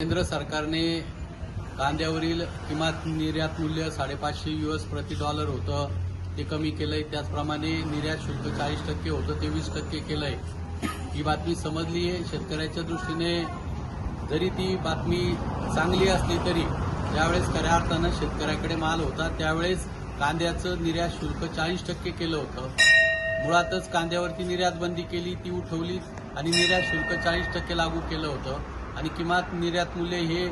केंद्र सरकारने कांद्यावरील किमान निर्यात मूल्य साडेपाचशे युएस प्रति डॉलर होतं. ते कमी केलंय. त्याचप्रमाणे निर्यात शुल्क चाळीस टक्के होतं. ते वीस टक्के केलंय. ही बातमी समजली आहे. शेतकऱ्याच्या दृष्टीने जरी ती बातमी चांगली असली तरी ज्यावेळेस खऱ्या अर्थानं शेतकऱ्याकडे माल होता त्यावेळेस कांद्याचं निर्यात शुल्क चाळीस टक्के केलं होतं. मुळातच कांद्यावरती निर्यात बंदी केली ती उठवली आणि निर्यात शुल्क चाळीस टक्के लागू केलं होतं. आणि किमान निर्यात मूल्य हे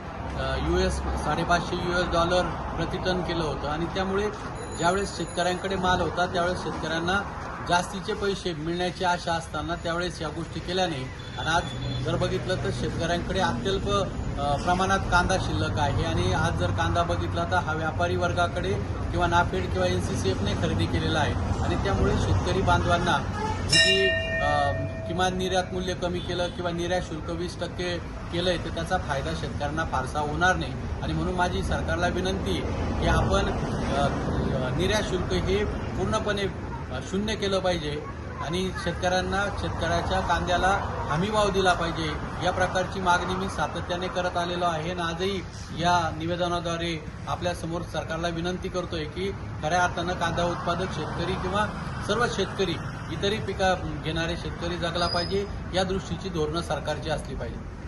युएस साडेपाचशे युएस डॉलर प्रतिटन केलं होतं. आणि त्यामुळे ज्यावेळेस शेतकऱ्यांकडे माल होता त्यावेळेस शेतकऱ्यांना जास्तीचे पैसे मिळण्याची आशा असताना त्यावेळेस या गोष्टी केल्या नाही आणि आज जर बघितलं तर शेतकऱ्यांकडे अत्यल्प प्रमाणात कांदा शिल्लक आहे. आणि आज जर कांदा बघितला तर हा व्यापारी वर्गाकडे किंवा नाफेड किंवा एन सी सी एफने खरेदी केलेला आहे. आणि त्यामुळे शेतकरी बांधवांना की किमान निर्यात मूल्य कमी केलं किंवा निर्यात शुल्क वीस टक्के केलंय तर त्याचा फायदा शेतकऱ्यांना फारसा होणार नाही. आणि म्हणून माझी सरकारला विनंती की आपण निर्यात शुल्क हे पूर्णपणे शून्य केलं पाहिजे आणि शेतकऱ्यांना शेतकऱ्याच्या कांद्याला हमीभाव दिला पाहिजे. या प्रकारची मागणी मी सातत्याने करत आलेलो आहे आणि आजही या निवेदनाद्वारे आपल्यासमोर सरकारला विनंती करतोय की खऱ्या अर्थानं कांदा उत्पादक शेतकरी किंवा सर्व शेतकरी इतरही पिका घेणारे शेतकरी जगला पाहिजे या दृष्टीची धोरणं सरकारची असली पाहिजे